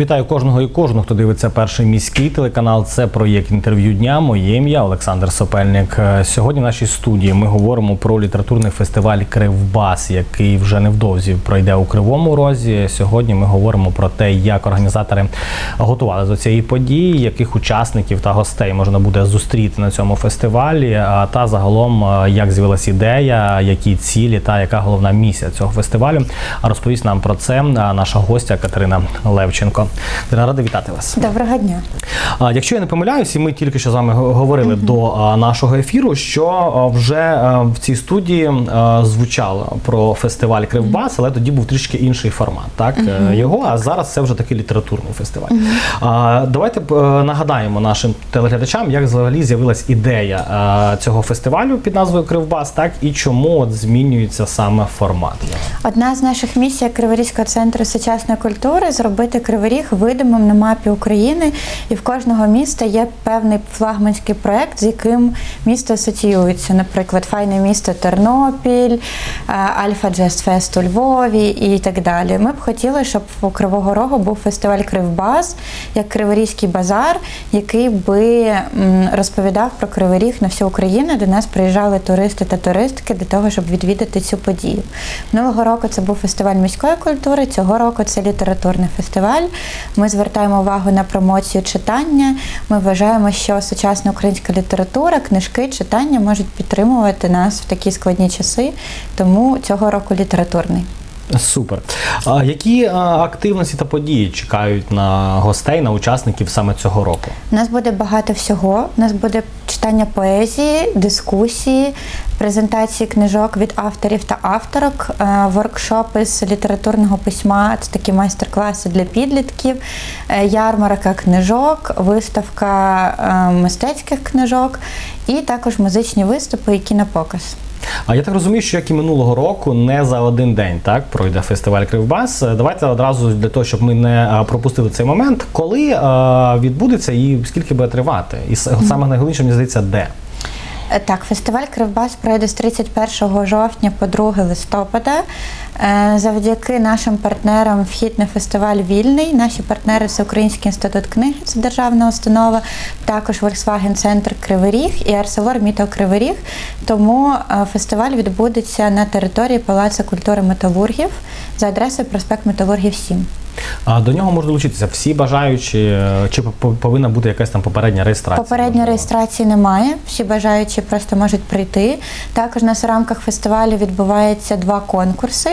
Вітаю кожного і кожну, хто дивиться перший міський телеканал. Це проєкт інтерв'ю дня. Моє ім'я Олександр Сопельник. Е, Сьогодні в нашій студії ми говоримо про літературний фестиваль Кривбас, який вже невдовзі пройде у Кривому Розі. Сьогодні ми говоримо про те, як організатори готували до цієї події, яких учасників та гостей можна буде зустріти на цьому фестивалі. а Та загалом е, як з'явилася ідея, які цілі та яка головна місія цього фестивалю. А розповість нам про це е, наша гостя Катерина Левченко. Катерина, рада вітати вас. Доброго дня. Якщо я не помиляюсь, і ми тільки що з вами го- говорили до нашого ефіру, що вже в цій студії звучало про фестиваль Кривбас, але тоді був трішки інший формат, так е, його. А зараз це вже такий літературний фестиваль. А, Давайте е, нагадаємо нашим телеглядачам, як взагалі з'явилась ідея цього фестивалю під назвою Кривбас, так і чому от змінюється саме формат. Одна з наших місій Криворізького центру сучасної культури зробити Кривий Ріг видимим на мапі України. І в кожного міста є певний флагманський проект, з яким місто асоціюється. Наприклад, файне місто Тернопіль, е, Альфа Джест Фест у Львові і так далі. Ми б хотіли, щоб у Кривого Рогу був фестиваль Кривбаз, як Криворізький базар, який би розповідав про Кривий Ріг на всю Україну. До нас приїжджали туристи та туристки для того, щоб відвідати цю подію. Минулого року це був фестиваль міської культури, цього року це літературний фестиваль. Ми звертаємо увагу на промоцію читання. Ми вважаємо, що сучасна українська література, книжки, читання можуть підтримувати нас в такі складні часи. Тому цього року літературний. Супер. А які активності та події чекають на гостей, на учасників саме цього року? У нас буде багато всього. У нас буде читання поезії, дискусії, презентації книжок від авторів та авторок, е, воркшопи з літературного письма, це такі майстер-класи для підлітків, е, ярмарка книжок, виставка е, мистецьких книжок і також музичні виступи і кінопоказ. А я так розумію, що як і минулого року, не за один день так пройде фестиваль Кривбас. Е, Давайте одразу для того, щоб ми не пропустили цей момент, коли а, відбудеться і скільки буде тривати, і саме найголовніше мені здається, де. Е, Так, фестиваль Кривбас пройде з 31 жовтня по 2 листопада. Е, Завдяки нашим партнерам вхід на фестиваль вільний. Наші партнери це Український інститут книги, це державна установа, також Volkswagen Центр Кривий і Арселор Міто Кривий. Тому е, фестиваль відбудеться на території Палацу культури металургів за адресою проспект Металургів 7. А до нього можна долучитися всі бажаючі, е, чи повинна бути якась там попередня реєстрація? Попередньої реєстрації немає. Всі бажаючі просто можуть прийти. Також у нас у рамках фестивалю відбуваються два конкурси.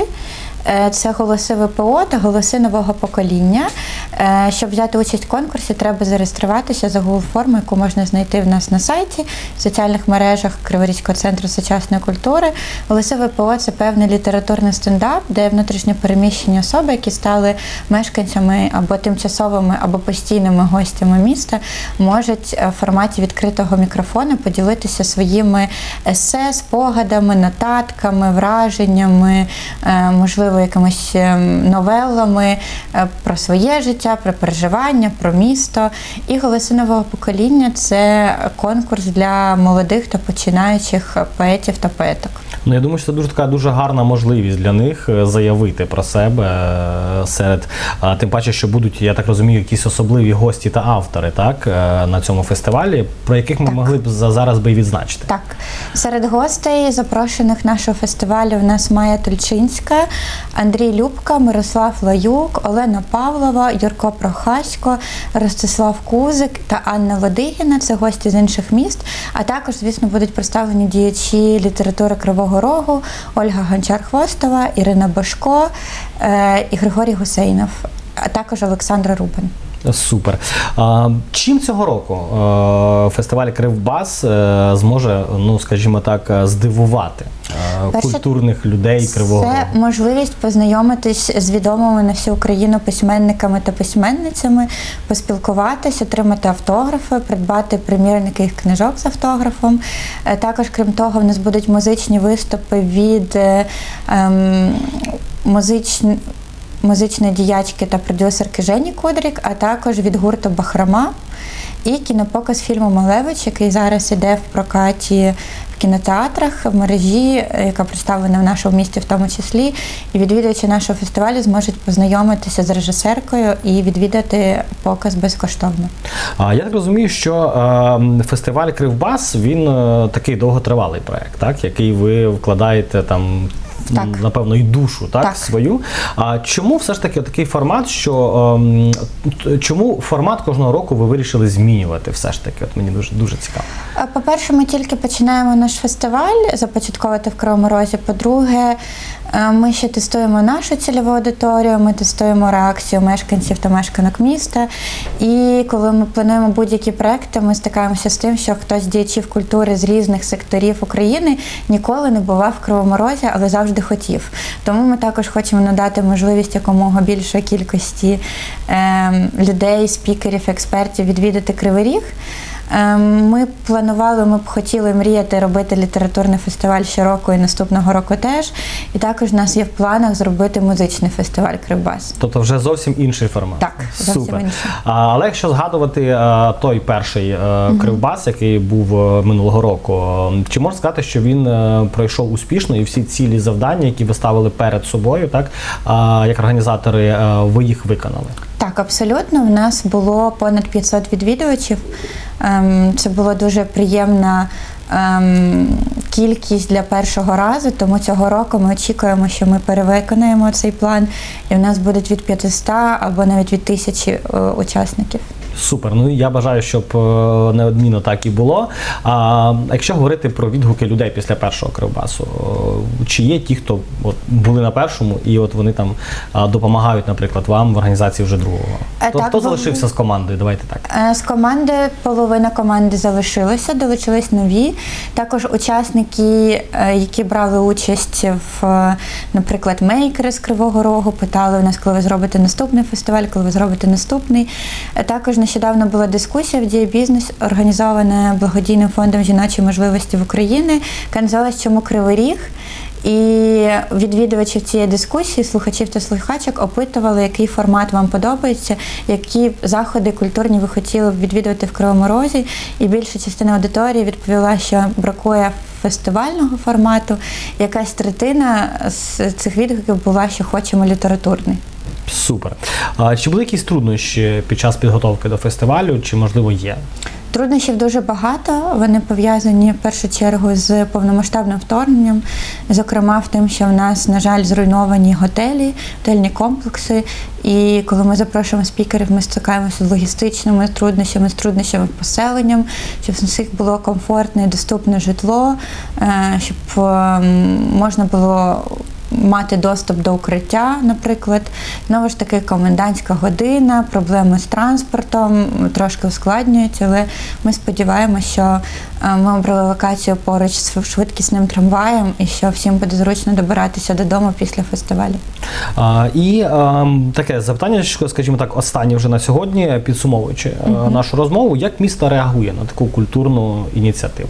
Е, Це голоси ВПО та голоси нового покоління. Е, Щоб взяти участь в конкурсі, треба зареєструватися за Google форму, яку можна знайти в нас на сайті, в соціальних мережах Криворізького центру сучасної культури. Голоси ВПО це певний літературний стендап, де внутрішньо переміщені особи, які стали мешканцями або тимчасовими, або постійними гостями міста, можуть е, в форматі відкритого мікрофону поділитися своїми есе, спогадами, нотатками, враженнями, е, можливо, якимись е, новелами е, про своє життя, про переживання, про місто. І голоси нового покоління це конкурс для молодих та починаючих поетів та поеток. Ну, я думаю, що це дуже така дуже гарна можливість для них е, заявити про себе е, серед тим паче, що будуть, я так розумію, якісь особливі гості та автори, так е, на цьому фестивалі, про яких ми Так. могли б за- зараз би і відзначити. Так, серед гостей, запрошених нашого фестивалю, в нас Майя Тульчинська, Андрій Любка, Мирослав Лаюк, Олена Павлова, Юрко Прохасько, Ростислав Кузик та Анна Лодигіна. Це гості з інших міст. А також, звісно, будуть представлені діячі літератури Кривого Рогу, Ольга Гончар-Хвостова, Ірина Бошко е, і Григорій Гусейнов, а також Олександра Рубин. Супер. А, чим цього року е, фестиваль Кривбас е, зможе, ну скажімо так, е, здивувати е, Перше, культурних людей Кривого Це можливість познайомитись з відомими на всю Україну письменниками та письменницями, поспілкуватись, отримати автографи, придбати примірники їх книжок з автографом. Е, Також, крім того, в нас будуть музичні виступи від е, ем, музичних музичної діячки та продюсерки Жені Кудрік, а також від гурту Бахрома і кінопоказ фільму Малевич, який зараз іде в прокаті в кінотеатрах в мережі, яка представлена в нашому місті, в тому числі. І відвідувачі нашого фестивалю зможуть познайомитися з режисеркою і відвідати показ безкоштовно. А я так розумію, що е, фестиваль Кривбас він е, такий довготривалий проект, так який ви вкладаєте там. Так. Напевно, і душу, так, Так. свою. А чому все ж таки такий формат, що ем, чому формат кожного року ви вирішили змінювати? Все ж таки, от мені дуже дуже цікаво. По-перше, ми тільки починаємо наш фестиваль започатковувати в Кривому Розі. По-друге, е, ми ще тестуємо нашу цільову аудиторію, ми тестуємо реакцію мешканців та мешканок міста. І коли ми плануємо будь-які проекти, ми стикаємося з тим, що хтось з діячів культури з різних секторів України ніколи не бував в Кривому Розі, але завжди хотів. Тому ми також хочемо надати можливість якомога більшої кількості ем, людей, спікерів, експертів відвідати Кривий Ріг. Ем, Ми планували, ми б хотіли мріяти робити літературний фестиваль щороку і наступного року теж. І також у нас є в планах зробити музичний фестиваль Кривбас. Тобто вже зовсім інший формат. Так, зовсім Супер. інший. А, але якщо згадувати е, той перший е, кривбас, який був е, минулого року, чи можна сказати, що він пройшов успішно і всі цілі завдання, які ви ставили перед собою, так а, як організатори, ви їх виконали? Так, абсолютно. У нас було понад 500 відвідувачів. Ем, Це була дуже приємна ем, кількість для першого разу, тому цього року ми очікуємо, що ми перевиконаємо цей план, і в нас будуть від 500 або навіть від тисячі е, учасників. Супер. Ну я бажаю, щоб е, неодмінно так і було. А якщо говорити про відгуки людей після першого кривбасу, е, чи є ті, хто от були на першому, і от вони там допомагають, наприклад, вам в організації вже другого? Е, Хто, так, хто залишився з командою? Давайте так. Е, З команди половина команди залишилася, долучились нові. Також учасники, які брали участь в, наприклад, мейкери з Кривого Рогу, питали у нас, коли ви зробите наступний фестиваль, коли ви зробите наступний. Також нещодавно була дискусія в дії бізнес, організована благодійним фондом жіночі можливості в Україні, яка називалась Чому Кривий Ріг? І відвідувачів цієї дискусії, слухачів та слухачок опитували, який формат вам подобається, які заходи культурні ви хотіли б відвідувати в Кривому Розі. І більша частина аудиторії відповіла, що бракує фестивального формату. Якась третина з цих відгуків була, що хочемо літературний. Супер. А, чи були якісь труднощі під час підготовки до фестивалю, чи можливо є? Труднощів дуже багато. Вони пов'язані в першу чергу з повномасштабним вторгненням, зокрема в тим, що в нас, на жаль, зруйновані готелі, готельні комплекси. І коли ми запрошуємо спікерів, ми стикаємося з логістичними труднощами, з труднощами поселенням, щоб в всіх було комфортне і доступне житло, е, щоб ем, можна було мати доступ до укриття, наприклад. Знову ж таки, комендантська година, проблеми з транспортом трошки ускладнюють, але ми сподіваємося, що е, ми обрали локацію поруч з швидкісним трамваєм і що всім буде зручно добиратися додому після фестивалю. А, і ем, таке запитання, що, скажімо так, останнє вже на сьогодні, підсумовуючи е, нашу розмову, як місто реагує на таку культурну ініціативу?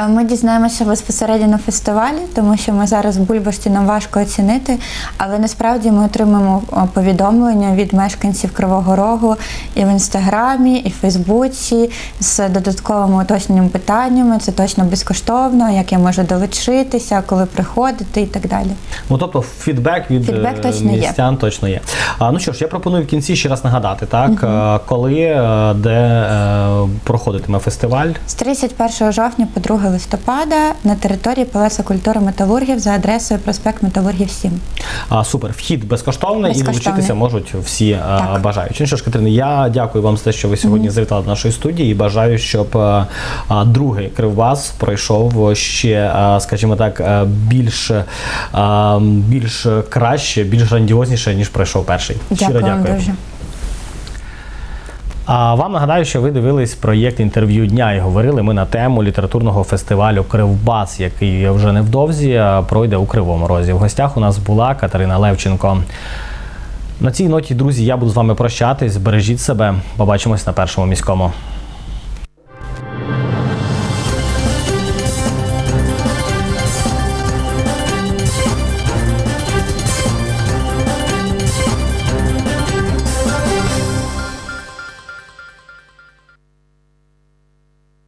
Е, Ми дізнаємося безпосередньо на фестивалі, тому що ми зараз в Бульбашці нам важко оцінити, але насправді ми отримуємо е, повідомлення від мешканців Кривого Рогу і в інстаграмі, і в Фейсбуці з додатковими уточненими питаннями. Це точно безкоштовно, як я можу долучитися, коли приходити і так далі. Ну тобто фідбек від Фідбек е, точно є. точно є. А, ну що ж, я пропоную в кінці ще раз нагадати, так е, коли, де проходитиме фестиваль. З 31 жовтня по 2 листопада на території Палацу культури металургів за адресою проспект Металургів 7. А, супер, вхід безкоштовний, і Безкоштовний. долучитися можуть всі е, Так. бажаючі. Ну що ж, Катерина, я дякую вам за те, що ви сьогодні завітали до нашої студії і бажаю, щоб е, а, другий кривбас пройшов ще, е, скажімо так, е, більш, е, більш краще, більш грандіозніше, ніж пройшов перший. Щиро Дякую вам дуже. А вам нагадаю, що ви дивились проєкт інтерв'ю дня і говорили ми на тему літературного фестивалю Кривбас, який вже невдовзі пройде у Кривому Розі. В гостях у нас була Катерина Левченко. На цій ноті, друзі, я буду з вами прощатись. Бережіть себе. Побачимось на першому міському.